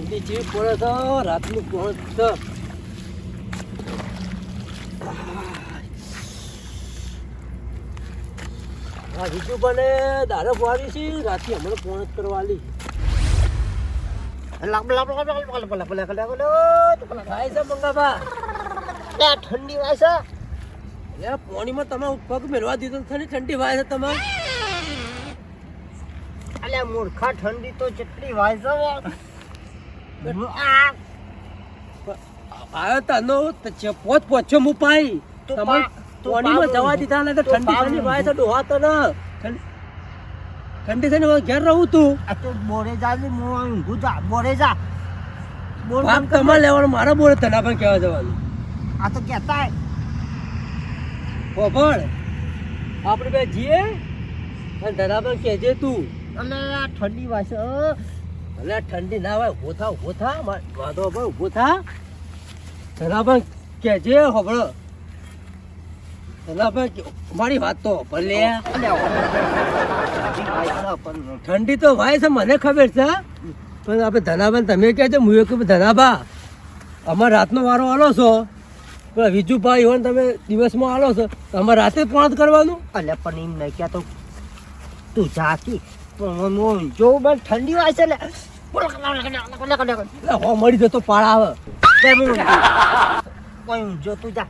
ઠંડી જેવી પડે તો રાતનું કોણ છે આ બીજું બને દારો પાડી છે રાતે હમણાં કોણ જ કરવા આલી થાય છે મંગાબા ઠંડી વાય છે પાણીમાં તમે પગ મેળવા દીધો ને ઠંડી વાય છે તમે અલ્યા મૂર્ખા ઠંડી તો જેટલી વાય છે આવ્યો તનો પોચ પોચો હું પાઈ તમે પાણીમાં જવા દીધા ને તો ઠંડી ઠંડી વાય છે ડોહા તને. ઠંડી ઠંડી થઈને ઘેર રહું તું. આ તો બોરે જા ઊંઘું જા. બોરે જા. બોર બાપ તમારે લેવાનું મારા બોલે તને પણ કહેવા જવાનું. આ તો કહેતા. ખબર આપણે બે જીએ. અને કહેજે તું. અને આ ઠંડી વાય અલે ઠંડી ના હોય, ઊભો થા ઊભો થા વાંધો પણ ઊભો થા. ધના પણ કહેજે હોબળો ધના પણ મારી વાત તો ભલે ઠંડી તો ભાઈ છે, મને ખબર છે. પણ આપણે ધનાભાઈ તમે કહેજો, હું કે ધનાભા, અમારે રાતનો વારો આલો છો. પણ વિજુભાઈ હોય તમે દિવસમાં આલો છો, તો અમારે રાતે પાંચ કરવાનું? અલ્યા પણ એમ નહીં કહેતો. તું જાતી. જો બસ ઠંડી વાય છે એટલે હો મળી જતો પાળા આવે. કોઈ ઊંઝો તું જા.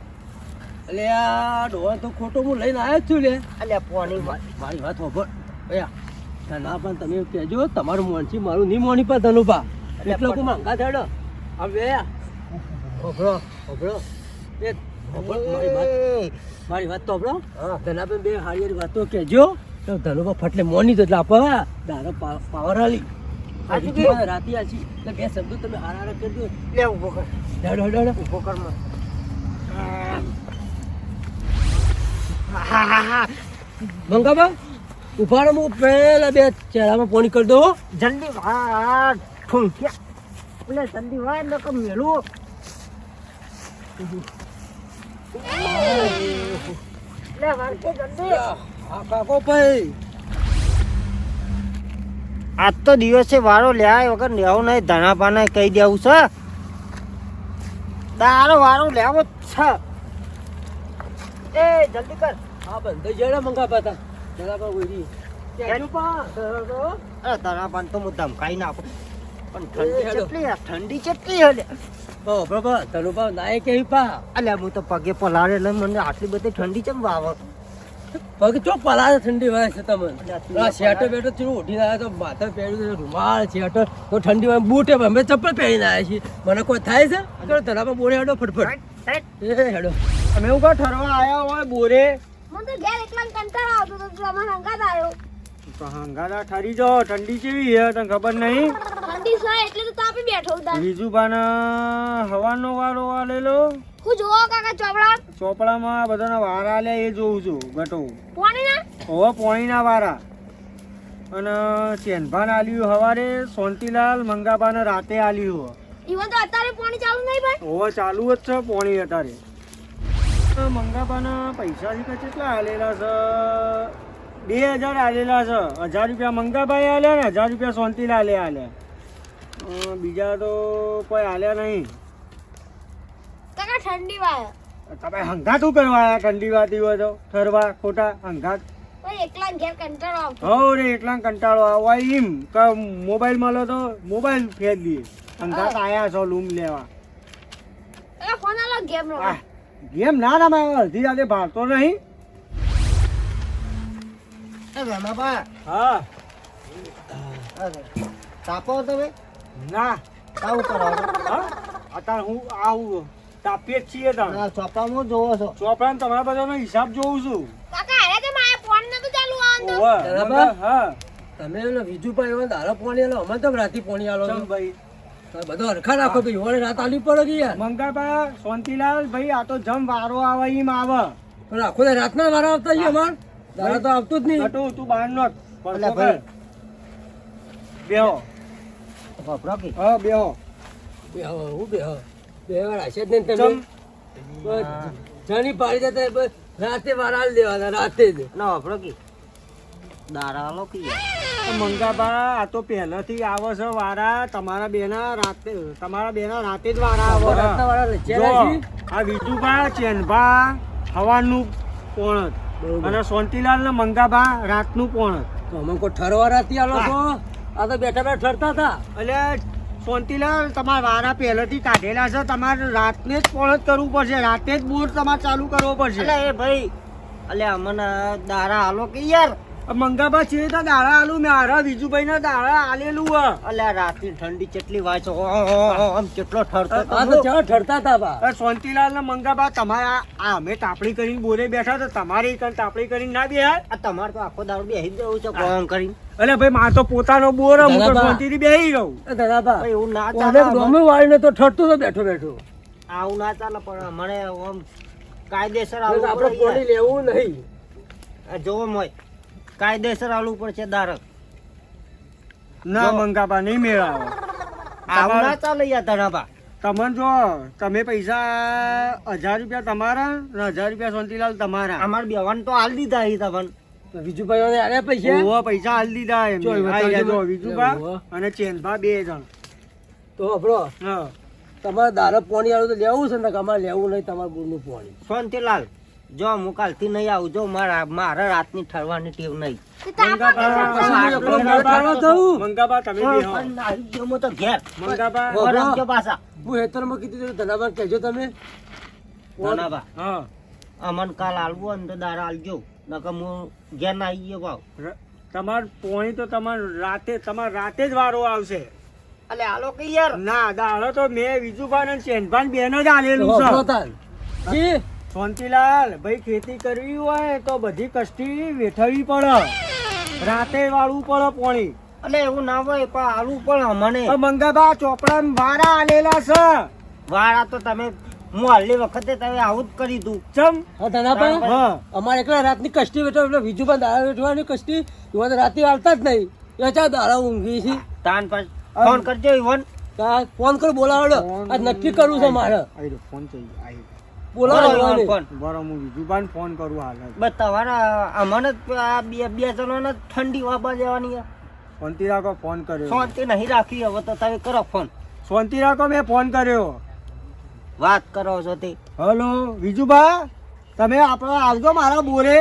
અલે આ ડોહા તો ખોટો હું લઈને આવ્યો જ છું લે. અલ્યા પોની મારી વાત હોભળ. અયા ધના પણ તમે કહેજો તમારું મોનથી મારું નહીં મોની પા ધનુભા. એટલે લોકો માંગા થયો હવે હોભળો હોભળો. એ મારી વાત. તો હા. ધનાબેન બે હારી વાતો કહેજો. તો ધનુભા ફટલે મોની તો એટલે આપણે દાદા પાવર આલી બીજું કે? રાતી આછી એટલે બે શબ્દો તમે હારા કરજો લે ઊભો કર. હેડો હેડો હેડો. કર હા મંગાબા ઊભા હું પહેલા બે ચહેરામાં ફોન કરી દો જલ્દી ઠુંક્યા એટલે જલ્દી વાર ન કમ મેલું લે વાર કે જલ્દી. આ કાકો ભાઈ. આજ તો દિવસે વારો લ્યા વગર લેવું નહીં ધણા પાના કહી દેવું છે. તારો વારો લેવો છે. એ જલ્દી કર. હા બંધ જણા મંગા પાતા. જરા પર ઉડી અરે ધણા પાન તો હું ધમકાઈ નાખું પણ ઠંડી. કેટલી ઠંડી કેટલી હલે બાબા તનો નાય કેવી પા? અલ્યા હું તો પગે પલાળે એટલે મને આટલી બધી ઠંડી ચમ વાવે? પગ ચો પલાળે ઠંડી વાય છે તમને? શેટો બેટર ચીરું ઉઠીને આવ્યા તો માથે પહેર્યું છે રૂમાલ શેટો તો ઠંડી વાય બૂટે અમે ચપ્પલ પહેરીને આવ્યા છીએ. મને કોઈ થાય છે? તો તલામાં બોરે હેડો ફટફટ. એ હેડો. અમે એવું કા ઠરવા આવ્યા હોય બોરે. મને તો ઘેર એકલા કંટાળો આવતો તો તમારા અંગાત આવ્યો. તો હંગારા ઠરી જો ઠંડી કેવી છે તને ખબર નહીં? ઠંડી છે એટલે તો તાપી બેઠો ઉતાર. બીજું પાના હવાનો વારો આલેલો હું જોવો કાકા ચોપડા. ચોપડામાં બધાના વારા આલે એ જોઉં છું ગટો. પોણીના? ઓ પોણીના વારા. અને ચેનભાન આલ્યું હવારે સોંતીલાલ મંગાબાને રાતે આલ્યું ઈવન તો અત્યારે પાણી ચાલુ નહીં ભાઈ. હવે ચાલુ જ છે પોણી અત્યારે. મંગાબાના પૈસા કેટલા આલેલા છે? બે હજાર આલેલા છે. હજાર રૂપિયા મંગાભાઈ આલ્યા ને હજાર રૂપિયા સોંતીલાલે આલ્યા અ, બીજા તો કોઈ આલ્યા નહીં. કાકા ઠંડી વાય તમે હંગાતું કરવા આયા? ઠંડી વાતી હોય તો ઠરવા ખોટા હંગાત. એકલા ઘેર કંટાળો આવતો હો રે કંટાળો એમ. કે મોબાઈલ મળો તો મોબાઈલ ફેર દઈએ હંગાત આયા છો લૂમ લેવા. ફોન આલો ગેમ ગેમ ના રમાય અડધી રાતે ભારતો નહીં. એ રમાબા હા. તાપો તમે ના. તાવું કરો હા? અત્યારે હું આવું તાપીએ જ છીએ તમે ચોપડામાં જોવો છો. ચોપડા તમારા બધાનો હિસાબ જોઉં છું. તમે એને બીજું પણ એવા દારો પોણી આલો અમે તો રાતી પોણી આલો છો. ભાઈ. બધો હરખા રાખો કે યુવાને રાત આલી પડે કે યાર. મંગાબા શાંતિલાલ ભાઈ આ તો જમ વારો આવે એમ આવે. પણ આખો રાતના વારો આવતા છે અમાર. દાડો તો આવતું જ નહીં. ગટુ તું બહાર નો અલા ભાઈ. બેહો. હા બેહો. બેહો હું બેહો? હવે બે વાર હશે જ નહીં તમે? ચમ. જાની પાડી દેતા બસ રાતે વારાલ દેવાના રાતે જ. ના વાપરો કે? દારા કે? મંગાબા આ તો પહેલાથી આવે છે વારા. તમારા બેના રાતે તમારા બેના રાતે જ વારા આવે છે. આ વિજુભા ચેનભા હવાનું કોણ. અને સોનતીલાલ ને મંગાભા રાતનું પોણત તો અમે કોઈ ઠરવા રાતી આલો તો? આ તો બેઠા બેઠા ઠરતા હતા. એટલે સોનતીલાલ તમારા વારા પહેલેથી કાઢેલા છે તમારે રાતને જ પોણત કરવું પડશે રાતે જ બોર તમારે ચાલુ કરવો પડશે. એ ભાઈ એટલે અમને દારા આલો કે યાર? આ મંગાભા છે તો દાડા આલું મેં હારા વિજુભાઈ ના દાડા આલેલું હ અલે રાતની ઠંડી કેટલી વાય છે. આમ કેટલો ઠરતો આ તો ચા ઠરતા હતા બા. અરે ને મંગાબા તમારા આ અમે તાપડી કરીને બોરે બેઠા તો તમારે કણ તાપણી કરીને ના બેહાય? આ તમારે તો આખો દાડો બેસી જવું છે કોમ કરીને. અલે ભાઈ માર તો પોતાનો બોર હ, તો શાંતિથી બેહી રહું દાદા એવું ના ચાલે. ડોમે વાળીને તો ઠરતું તો બેઠો બેઠો. આવું ના ચાલે પણ અમારે આમ કાયદેસર આપણે પાણી લેવું નહીં. જોવો મોય. કાયદેસર આવવું પડશે દારક. ના મંગાપા મંગાબા નહીં મેળાવો. આવું ના ચાલે યાર ધનાભા તમને જો તમે પૈસા હજાર રૂપિયા તમારા ને હજાર રૂપિયા શાંતિલાલ તમારા. અમારે બેવાન તો હાલ દીધા એ તમને. વિજુભાઈ અરે પૈસા? ઓવા પૈસા હાલ દીધા એમ. વિજુભા અને ચેનભા બે જણ. તો આપણો હા. તમારે દારક પાણી આવ્યું તો લેવું છે ને તમારે અમારે લેવું નહીં તમારે ગુરનું પાણી. શાંતિલાલ જો હું કાલથી નહીં આવું જો મારા મારે રાતની ઠરવાની ટેવ નહીં. અમન કાલ આલવું અને ને તો દારા આલજો. નકર હું ઘેર ના આવી ગયો ભાવ તમાર પોણી તો તમાર રાતે તમાર રાતે જ વારો આવશે. અલે આલો કે યાર? ના દાડો તો મેં બીજું અને શેનભાન બેન જ આલેલું છે. જી. શાંતિલાલ ભાઈ ખેતી કરવી હોય તો બધી કષ્ટી વેઠવી પડે. રાતે વાળવું પડે પાણી. એટલે એવું ના હોય પણ આલવું પણ અમને. હવે મંગાબા ચોપડા વારા આલેલા છે. વારા તો તમે હું હાલી વખતે તમે આવું જ કરી દઉં. ચમ? અમારે એકલા રાતની કષ્ટી વેઠો એટલે પણ દાડા વેઠવાની કષ્ટી તો રાતે વાળતા જ નહીં. એ ચા દાડા ઊંઘી છે. તાન પર ફોન કરજો ઈવન. ફોન કરી બોલાવડો. આ નક્કી કરવું છે મારે. ફોન થઈ બોલાવો ફોન. હું કરું હાલ. બસ તમારા અમને આ બે બે જણોને જ ઠંડી વાપા જવાની. શાંતિ રાખો ફોન કર્યો. શાંતિ નહીં રાખી હવે તો તમે કરો ફોન. શાંતિ રાખો મેં ફોન કર્યો. વાત કરો છો તે. હલો વિજુભા તમે આપણો આવજો મારા બોરે.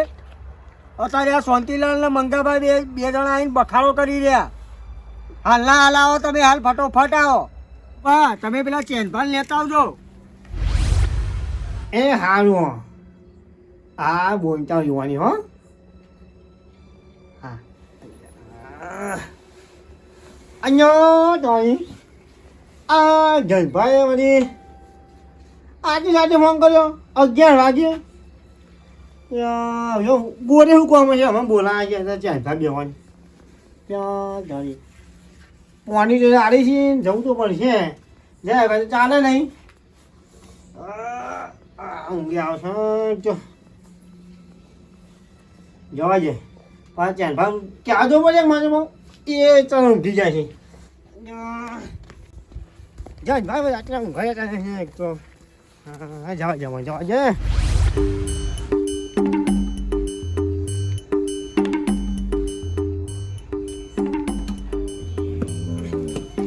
અત્યારે આ શાંતિલાલ ને મંગાભાઈ બે બે જણા આવીને બખાડો કરી રહ્યા. હાલના હાલ આવો તમે હાલ ફટોફટ આવો. હા તમે પેલા ચેનભાન લેતા આવજો. એ હારું આ બોલતા જોવાની હો. હા. અહીંયા તોય આ જયભાઈ વળી આજે સાથે ફોન કર્યો? અગિયાર વાગે? જો શું કામ છે? અમે બોલા છે તો ચાર બેવાની ત્યાં જાણી પાણી જો આડી છે જવું તો પડશે. જાય ભાઈ ચાલે નહીં. આ ઊંઘી આવશે જો જવા છે પાંચ ચાર ભાગ ક્યાં જો પડે મારે બહુ એ ચાલ ઊંઘી જાય છે જાય ભાઈ આટલા ઊંઘાયા કરે છે એક તો હા જવા જવા જવા જય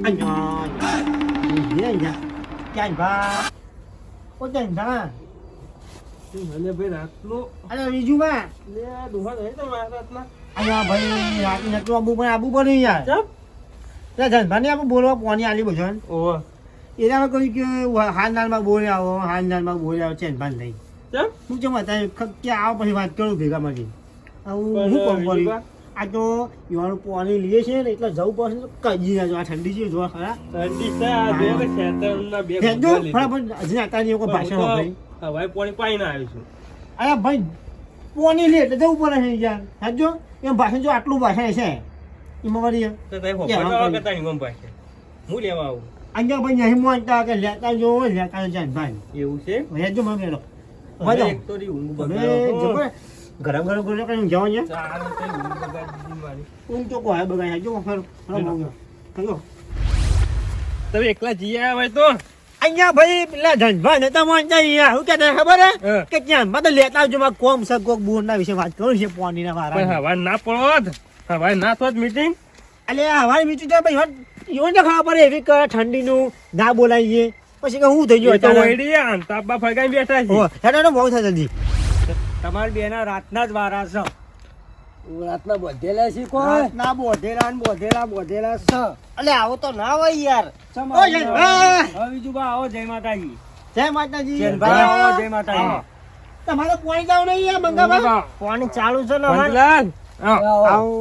anh ơi. Gì vậy chạy ba. Có chạy ba. અને ભાઈ રાતનું anh ơi đi chú ba લે આ ડોહા નહીં તમારા રાતના. anh ભાઈ રાતને તો આબુ પણ આબુ પણ યાર. ત્યાં ધનભાને આપણે બોલવા પોની આલી બધો ઓહો. એનામાં કહ્યું કે હાલનાલમાં બોલે આવો હાલનાલમાં બોલે આવો છે ભાન નહીં હું ચમ અત્યારે ક્યાં આવો પછી વાત કરું ભેગા મળી આવું શું કામ કર્યું આ તો યુવાનું પાણી લઈએ છે ને એટલે જવું પડશે તો કજી ના જો આ ઠંડી છે જોવા ખરા. ઠંડી છે આ કે બે. ફટાફટ હજી કોઈ ભાષા હું તો ભાઈ પાઈને આવ્યો અરે ભાઈ પોની લે એટલે જવું પડે છે યાર. હાજો એમ ભાષણ જો આટલું ભાષણ છે. એમાં વળી તો તઈ હોપા હા, કરતા નહીં ગમ હું લેવા આવું? અહીંયા ભાઈ નહીં મોનતા કે લેતા જો લેતા જાય ભાઈ. એવું છે? મને મેળો હવે મજા એક તો રી ઊંઘ તમે બગાડો. ગરમ ગરમ ગરમ કરીને જાઓ ને ચાલો તઈ ઊંઘ બગાડી મારી. ઊંઘ તો કોઈ બગાય જો ફર. કયો તમે એકલા જીયા હોય તો? અહીંયા ભાઈ પેલા ધનભા ને મોનતા અહીંયા શું કે ખબર હે કે ત્યાં મત લેતા આવજો મારે કોમ છે કોક બોર ના વિશે વાત કરું છે પોની ના મારા હવા ના પડો. હવે ના થોત મીટિંગ એટલે હવારે મીટિંગ તો ભાઈ એવું તો ખબર પડે એવી ઠંડીનું ના બોલાવીએ પછી કે હું થઈ ગયું તો અચાનક? અંતાબા ફગાઈ બેઠા છે હેડો હેડો, બહુ થાય જલ્દી તમાર બેના રાતના જ વારા છે રાતના બોધેલા છે કોઈ? રાતના બોધેલા ને બોધેલા બોધેલા છે અલે આવો તો ના હોય યાર! હવે બીજું બા આવો જય માતાજી. જય માતાજી. જયભાઈ આવો જય માતાજી. તમારે પોણી જાવ નહીં યાર મંગાવા પાણી ચાલુ છે ને. આવો.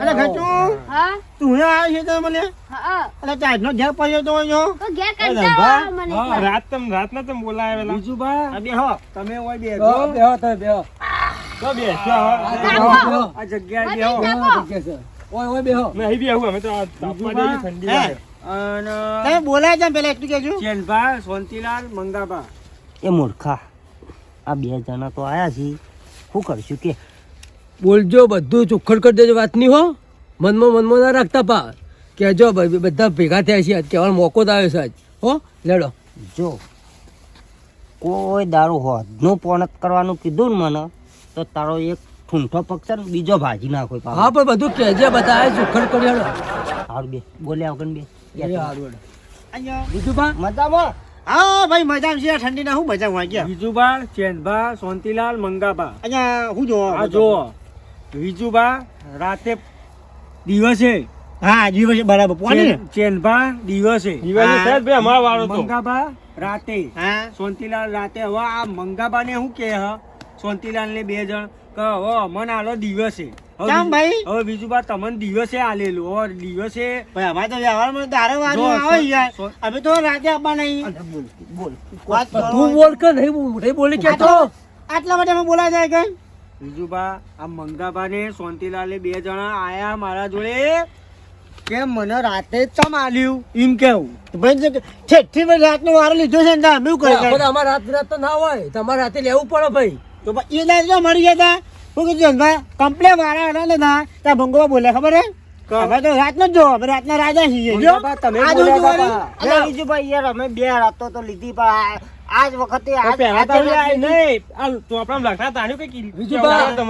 અરે ઘટુ હા. તું આવ્યો છે તો મને? હા અરે ચાટનો ઘેર પડ્યો તો અહીંયા. તો ઘેર કંટાળો આવે મને હા, રાત ના રાતના તમ બોલાવેલા. બીજું બા? આ બેહો. તમે હોય. બેહો, બેહો તમે બેહો. તો બેસ્યો હવે. બેહો, બેહો. આ જગ્યાએ બેહો. જગ્યા છે. ઓય, ઓય બેહો. નહીં બેહું અમે તો આ તાપમાં બીજું જઈએ, બા? ઠંડી હે? લાગે. તમે બોલાય છે પેલા એટલું કેજો ચેનભા શાંતિલાલ મંગાબા એ મૂર્ખા આ બે જણા તો આયા છે શું કરશું કે બોલજો બધું ચોખ્ખડ કરી દેજો વાત નહીં હો મનમાં મનમાં ના રાખતા પા કહેજો ભાઈ બધા ભેગા થયા છે આજ કહેવાનો મોકો જ આવ્યો છે આજ હો લેડો જો કોઈ દારૂ હોદનું પોણત કરવાનું કીધું ને મને તો તારો એક ઠૂંઠો પક્ષર બીજો ભાજી નાખો કોઈ હા પણ બધું કેજે બધા સુખડ કરી હેડો. હારું બે બોલ્યા આવકન બે. એ હારું બીજું પા મજામાં? હા ભાઈ મજા છે. ઠંડી ના હું મજા વાગ્યા બીજુબા ચેનભા શાંતિલાલ મંગાબા. અહીંયા હું જો આ જો બીજુબા રાતે દિવસે. હા દિવસે બરાબર પોણી? ચેનભા દિવસે. દિવસે સાહેબ ભાઈ અમારો વાળો તો. મંગાબા રાતે. હા. શાંતિલાલ રાતે હવે આ મંગાબા ને શું કે હ? શાંતિલાલ ને બે જણ કે હવે અમન આલો દિવસે. હવે બીજું-? હવે તમને દિવસે આલેલું. હવે દિવસે અમારે તો વ્યવહારમાં દારૂ વારૂ આવે યાર. અમે તો રાતે આપવા નહીં વાત તું બોલ કે નહીં મોઢે બોલી કેતો આટલા માટે અમે બોલા જાય કઈ? બીજું આ મંગાબા ને શાંતિલાલે બે જણા આયા મારા જોડે કે મને રાતે જ ચમ આલ્યું? એમ કેવું? ભાઈ જે છેઠથી ભાઈ રાતનો વારો લીધો છે ને અમે કરી અમારે રાત રાત તો ના હોય. તમારે રાતે લેવું પડે ભાઈ. તો એ દાદા તો મરી ગયા તા. શું કીધું ભાઈ કમ્પ્લેન વાળા હતા ને ના ત્યાં ભંગોવા બોલ્યા ખબર હે? અમે તો રાતનો જ જો અમે રાતના રાજા છીએ જો. તમે આ બોલ્યા જોયું તા જોવાનું? તા. અરે બીજુભાઈ યાર અમે બે રાતો તો લીધી પણ આજ વખતે તો તો તો?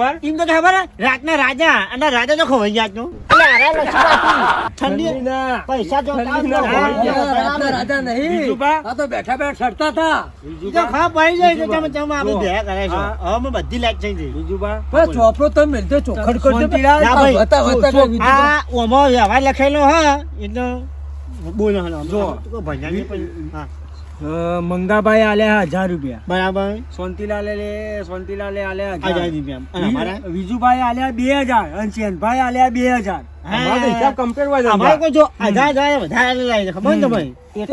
રાતના રાજા અને રાજા તો ખોવાઈ ગયા. ઠંડી પૈસા તો. રાતના રાજા નહીં. તો બેઠા બેઠા સડતા હતા. બીજું તો ખબર પડી જાય કે તમે તમે આપણે ભેગા કરે છે. હા. હવે બધી લાઈટ થઈ ગઈ. બીજું બા? ચોપડો તમે ચોખ્ખડ કરજો. જો, આ ઓમાં વ્યવહાર લખેલો હા એટલે બોલો જો. જો પણ- હા, મંગાભાઈ આલ્યા હજાર રૂપિયા. બરાબર. શાંતિલાલે લે- આલ્યા હજાર. વી- વિજુભાઈ આલ્યા બે હજાર અને ચેનભાઈ આલ્યા બે હજાર.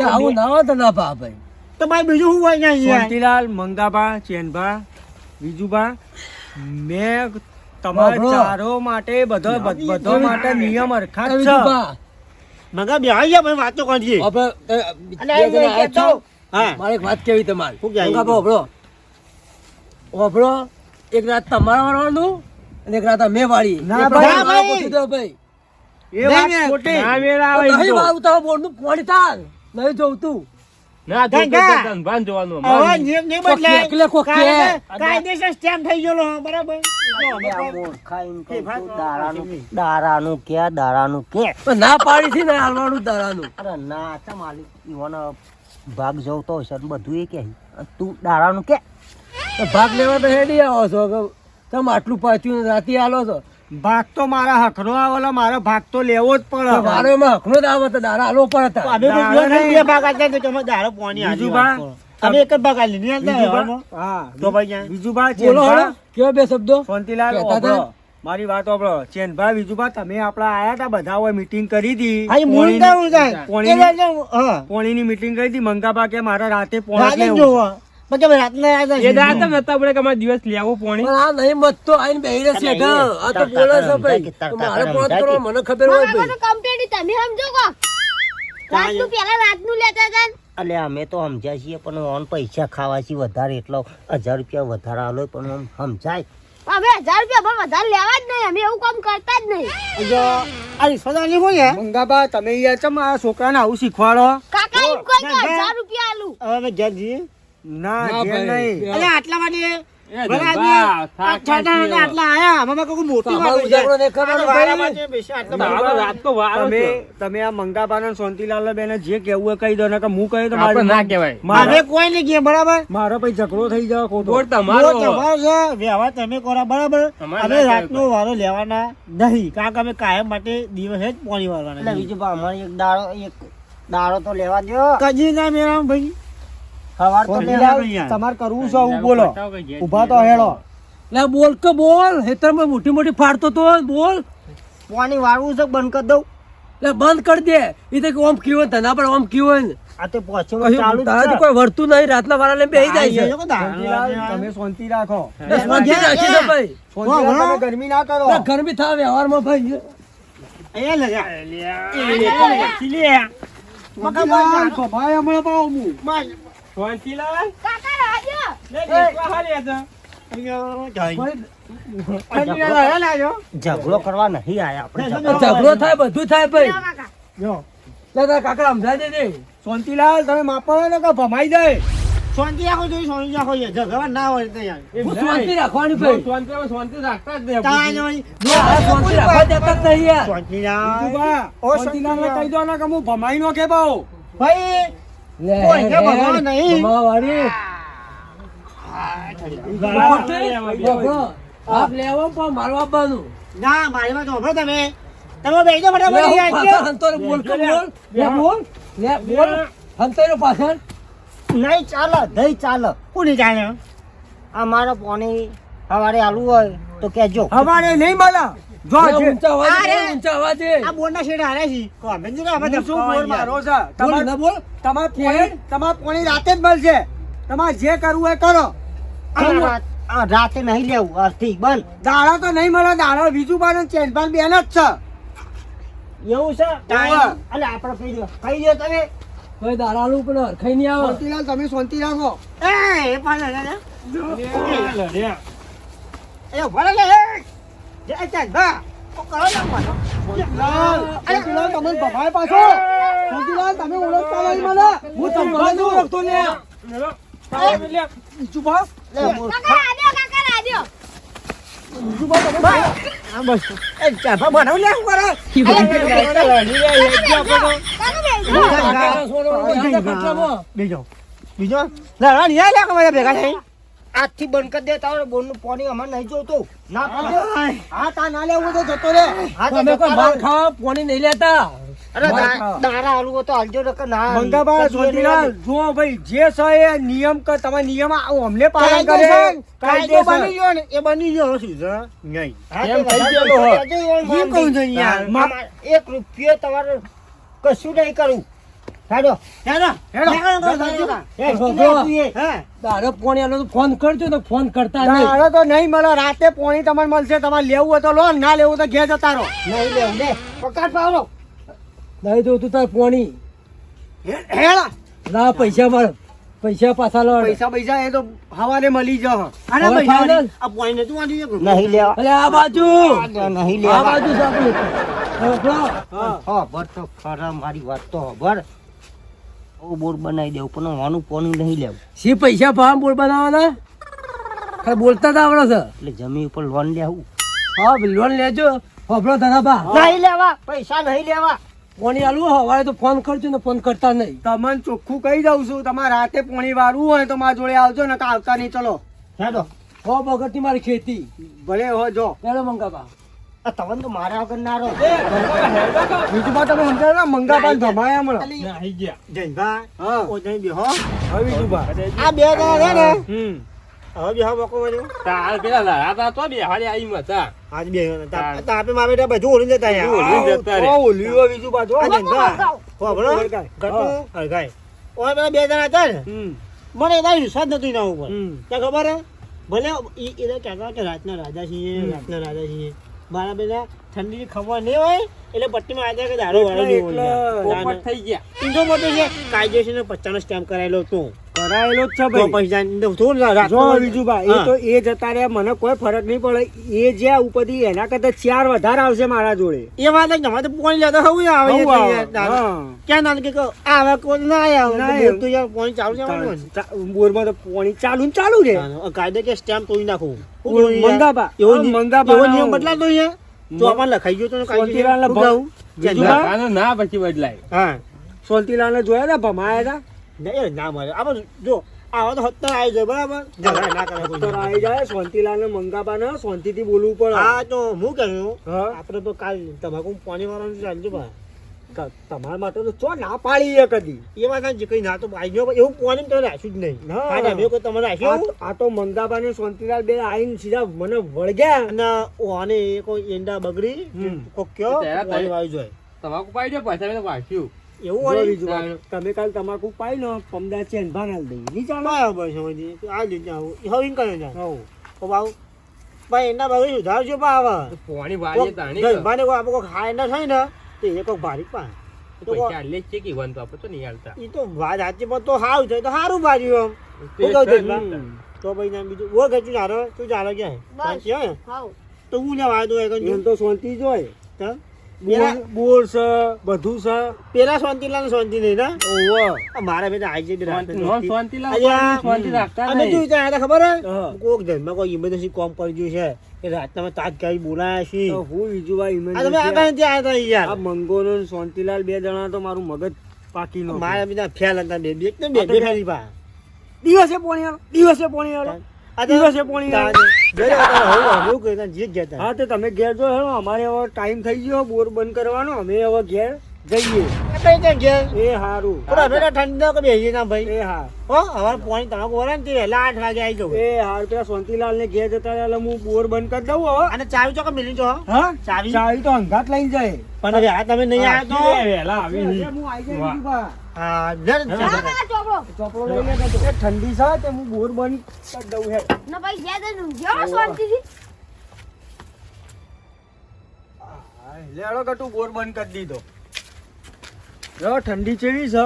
આવું મેં તમારા. ચારો માટે બધો બધો માટે નિયમ અરખા છે. મગા બેહાઈ ગયા ભાઈ વાતો કરીએ હા. મારે એક વાત કેવી તમારે? શું કહેવી? ઓભળો ઓભળો એક રાત તમારા વાળવાનું અને એક રાત અમે વાળી. ના ભાઈ. ના ભાઈ. એ વાત ખોટી. આવે નહીં વાળું તો તાર. નહીં જોવતું જોવાનું હવે. નિયમ બદલાય. કોક કાયદેસર સ્ટેમ્પ થઈ બરાબર. દારાનું કે દારાનું કે. ના પાડી છે ને હાલવાનું દારાનું. અરે ના ચમ આલી ઈવોનો ભાગ જોતો તો ને બધું એ કે તું દાડાનું કે ભાગ લેવા તો હેડી આવો છો કે તમે આટલું પાછું રાતે આલો છો ભાગ તો મારા હકનો આવેલો મારો ભાગ તો લેવો જ પડે મારો એમાં હકનો જ આવે તો દારા આલો પડે. અમે તો દાડો બે નહીં. ભાગ આપ્યા તો તમે દાડો પોણી બીજું કરો. અમે એક જ ભાગ આલી નહીં આલતા વિજુભા વ્યવહારમાં? હા તો ભાઈ ક્યાં? વિજુભા બોલો ચેનભા બે શબ્દો શાંતિલાલ. મારી વાત ઓભળો ચેનભાઈ વિજુભા તમે આપડા આયા તા બધા હોય મીટિંગ કરી હતી પોણી. પોણીની મીટિંગ કરી હતી મંગાબા કે મારા રાતે હતા ને. અમે તો સમજ્યા છીએ પણ ઓન પૈસા ખાવા છીએ વધારે એટલો હજાર રૂપિયા વધારે આલો પણ સમજાય. અમે હજાર રૂપિયા પણ વધારે લેવા જ નહીં અમે એવું કામ કરતા જ નહીં જો, આ કોણ છે? મંગાબા તમે યાર ચમ આ છોકરાને આવું શીખવાડો કાકા એમ કોઈ. હજાર રૂપિયા આલું હવે ઘેર જઈએ. ના ઘેર નહીં અલે આટલા માટે ભાઈ. તમે આ મંગાબાના શાંતિલાલ બેને જે કેવું હોય કહી દો ને કે હું કહ્યું તો ના મારે મારે કોઈ નહીં કે બરાબર? મારો પછી ઝઘડો થઈ જાય ખોટો. તમારો. છે. વ્યવહાર તમે કરો બરાબર? અમે ના રાતનો વારો લેવાના નહીં કારણ કે અમે કાયમ માટે દિવસે જ પોણી એટલે વાળવાના બીજું અમારે એક દાડો એક દાડો તો લેવા દો કજી ના મેરામ ભાઈ. સવાર તો યાર. તમારે કરવું છે હું બોલો. ઊભા તો હેડો. લે બોલ કે બોલ? હેતરમાં મોટી મોટી ફાડતો તો બોલ. પાણી વાળવું છે બંધ કરી દઉં. લે બંધ કરી દે. એ તો ઓમ કીવો ધના પર ઓમ કીવો આ તે પહોંચવામાં ચાલુ જ કોઈ વર્તુ નહીં રાતના વાળા લઈને બેહી જાય છે. તમે શાંતિ રાખો. શાંતિ રાખી દો ભાઈ. ગરમી ના કરો. લે, ગરમી થાય વ્યવહારમાં ભાઈ એ લગા એ લે લે શાંતિલાલ ખભાય હમણાં પાવ હું શાંતિલાલ કાકા રાજો. લે, દેખવા હાલે છે. ઝઘડો કરવા નહીં આયા આપણે. ઝઘડો થાય બધું થાય ભાઈ. કાકા. જો લે તારા કાકા સમજાય દે દે. શાંતિલાલ તમે માપો ને કે ભમાઈ જાય. શાંતિ રાખો જોઈએ શાંતિ રાખો જોઈએ. ઝઘડા ના હોય. શાંતિ રાખવાની ભાઈ. શાંતિમાં શાંતિ રાખતા જ નહીં તાજ આપણે. હોય. જો આ શાંતિ રાખવા દેતા જ નહીં યાર. શાંતિ રાખ. બીજુબા, ઓ શાંતિલાલને શાંતિલાલ. કહી દો ને કે હું ભમાઈ નો કે ભાઈ નહીં. ચાલે નહીં ચાલે કોની જાણે? આ મારે પોની સવારે આલુ હોય તો કેજો સવારે નહીં મળે. જો ઊંચા અવાજે ઊંચા અવાજે આ બોર્ડના શેડ હારે છે અમે જ શું બોલ મારો છે બોલ ના બોલ તમારે પોણી તમારે પોણી રાતે જ મળશે તમારે જે કરવું એ કરો આ રાત- આ રાતે નહીં લેવું બંધ દાડા તો નહીં મળે દાડા બીજું પાછું ચેનપાન બેન જ છે એવું છે. અલે આપણે કહી દો કહી દો તમે કોઈ દારાલું પણ હરખાઈ નહીં આવે શાંતિલાલ તમે શાંતિ રાખો એ. લે. એ ભલે લે, જય ચાંદ, બા. ઓ, કરો ને પાછો. શાંતિલાલ શાંતિલાલ તમે ભમાય પાછો શાંતિલાલ તમે ઓળખતા નહીં મને હું તમને નથી ઓળખતો લે બીજું બા લે. કાકા રાજો કાકા રાજો બીજું બા તમે આ બસ. એ ચાંપા બનાવ લે, શું કરો? બીજો બીજો લડવા નહીં આયા કે બધા ભેગા થઈ આજથી બંધ કરી દે બોનનું પાણી અમારે નહીં જોતું. ના. હા. તા ના લેવું તો જતો રે. હા તમે કોઈ માર ખાવા પોણી નહીં લેતા. અરે દારા આલુ તો આલજો નકર ના બંગાબા જોતીલાલ જુઓ ભાઈ જે છે નિયમ કે તમે નિયમ અમને પાલન કરે. કાયદો બની ગયો ને એ બની ગયો. શું છે નહીં. એમ થઈ ગયો હો હોય. હું કહું છું યાર. અમારે એક રૂપિયો તમારે કશું નહીં કરવું હેડો. પોણી આલો તો ફોન કરજો તો ફોન કરતા નહીં. દાડો તો નહીં મળે. રાતે પોણી તમને મળશે. તમારે લેવું હોય તો લો. ના લેવું તો ઘેર જતા રહો. નહીં લેવું લે. પકડ પાવડો. નહીં જોતું તાર પોણી. હેડા. ના પૈસા માર. પૈસા પાછા લો. પૈસા પૈસા એ તો હવારે મળી જ અરે હવે આ પોઈન્ટ નતું વાંચ્યું એક નહીં લેવા. આ બાજુ. નહીં આ બાજુ છે આપણું. હા. બર તો ખરા મારી વાત તો બર ઓ બોર બનાવી દેવું પણ વાનું પોનું નહીં લેવું. શી પૈસા ભાવ બોર બનાવવાના? ખાલી બોલતા જ આવડે છે. એટલે જમીન ઉપર લોન લેવું. હા લોન લેજો. હોભળો ધના બા. નહીં લેવા પૈસા નહીં લેવા. પોણી આલુ હવારે તો ફોન કરજો ને ફોન કરતા નહીં. તમને ચોખ્ખું કહી દઉં છું તમારે રાતે પોણી વાળવું હોય તો મારા જોડે આવજો ને આવતા નહીં ચલો. હેડો હો બગડતી મારી ખેતી. ભલે હો જો. પેલો મંગાવા. આ તવન તો મારા વગર ના રહો બીજું બા તમે સમજાય ને મંગાપાન ધમાયા હમણાં ના, આઈ ગયા. જયભા હા. ઓ જઈ બેહો. હવે બીજું બા. આ બે ગયા છે ને. હમ. હવે બેહો મોકો મળ્યો તાર પેલા લડા તા તો બે હાલે આઈ મતા આજ બે તાપે મારે બેટા બધું ઓલું જતા ઓલું જતા રે. ઓ, ઓલ્યું હોય બીજું બા જો આ જયભા હોભળો હળગાય. ઘટું. હળગાય. ઓય પેલા બે જણા હતા ને. મને એના વિશ્વાસ નથી એના ઉપર. ત્યાં ખબર હે? ભલે ઈ એને કહેતા કે રાતના રાજા છીએ રાતના રાજા છીએ. મારા બેટા ઠંડીની ખબર નહીં હોય એટલે પટ્ટીમાં આજે કે દારૂ વાળો એટલે- થઈ ગયા ઈંધો મોટો છે કાયદેસર પચાસ નો સ્ટેમ્પ કરાયેલો તું કરાયેલો જ છે તો ભાઈ પૈસા જો હોય. વિજુભાઈ એ તો એ જતા રહ્યા મને કોઈ ફરક નહીં પડે એ જ્યાં ઉપરથી એના કરતા ચાર વધારે આવશે મારા જોડે એ વાત જ અમારે તો પોઈન્ટ લેતા હોવું આવે. હા. ક્યાં ના કે આવે કોઈ ના આવે તો. યાર પોણી ચાલુ છે બોરમાં તો પાણી ચાલુ ને ચાલુ રે કાયદે કે સ્ટેમ્પ તોડી નાખું? મંગાબા એવો હા, મંગાબા એવો નિયમ. બદલાતો અહીંયા તો આપણને લખાઈ ગયો તો ને? આનો ના પછી બદલાય. હા. શાંતિલાલને જોયા હતા ભમાયા હતા? ના, ના મળે. આપણે જો આવો તો હત્તર આવી જાય બરાબર? ના કરે કોઈ. તો આવી જાય શાંતિલાલને મંગાબાને શાંતિથી બોલવું પડે. હા તો હું કહ્યું હા. આપણે તો કાલ તમાકુ પાણી વાળવાનું ચાલજો ત- તમારા માટે તો ચો ના પાડી એ કદી. એ વાત સાચી, કઈ ના તો આવી ગયો એવું પોણી તો રાખ્યું જ નહીં. હા. તમે કોઈ તમારે આ રાખ્યું તો- આ તો મંગાબા ને શાંતિલાલ બે આઈને સીધા મને વળગ્યા. અને ઓને એ કોઈ એંડા બગડી હમ. કોક કયો ત્યારે પાણી વાવી જોઈએ તમાકુ પાઈ દે પછી મેં તો વાંચ્યું. એવું હોય? બીજું વાત, તમે કાલ તમાકુ પાઈ લો પમદા ચેન ભાનાલ દઈ. ની ચાલે? બરાબર સમજી આ રીતે આવું. હવે ઇન કર્યો જાય. હો તો બાવ ભાઈ એના બગડી સુધારજો પા હવે પોણી વાળીએ તાણી ભાઈ આપણે ખાય ના થાય ને તો એ ભારી પા તો ચાલે છે કે વન તો આપણે તો નહીં હાલતા. એ તો વાત સાચી પણ તો સારું થાય તો સારું આમ તે ભાઈ બીજું ઓ ચાલો તું ચાલો ક્યાં? હાઉ. તો હું લેવા આવ્યો તો શાંતિ જ હોય. હા? બોર છે બધું છે પેલા શાંતિલાલ શાંતિ નહીં ના? ઓવો મારા બેટા છે બે રાત્રે શાંતિ- રાખતા અમે શું ખબર. કોક જન્મમાં કોઈ ઇમરજન્સી કોમ પડી ગયું છે. એ રાતના અમે તાત્કાલિક બોલાયા છે હું બીજુભાઈ આ તમે આ આવ્યા યાર. મંગોનો શાંતિલાલ બે જણા તો મારું મગજ પાકી નો મારા બીજા ફેલ હતા બે બે એકદમ બે બે ફેરી પા દિવસે પોણી દિવસે પોણી હા તો તમે ઘેર જો હેલો અમારે હવે ટાઈમ થઈ ગયો બોર બંધ કરવાનો અમે હવે ઘેર જઈએ. કઈ એ હારું. પૂરા ભેગા ઠંડા કે બેસીએ ના ભાઈ. એ હા. હો હવે પોણી તમાકુ વળે ને તે વહેલા આઠ વાગે આવી જવું. એ હાર પેલા શાંતિલાલ ને ઘેર જતા એટલે હું બોર બંધ કરી દઉં હવે અને ચાવી ચોક મિલી જો હા. ચાવી? ચાવી તો અંગાત લઈ જાય. પણ હવે આ તમે નહીં આવ્યા તો? વહેલા આવી. હું આવી જાય ઠંડી છે તે હું બોર બંધ કરી દઉં હે ભાઈ જઈને ઊંઘ્યો શાંતિથી લેડો કટુ બોર બંધ કરી દીધો. ઠંડી ચેવી છે?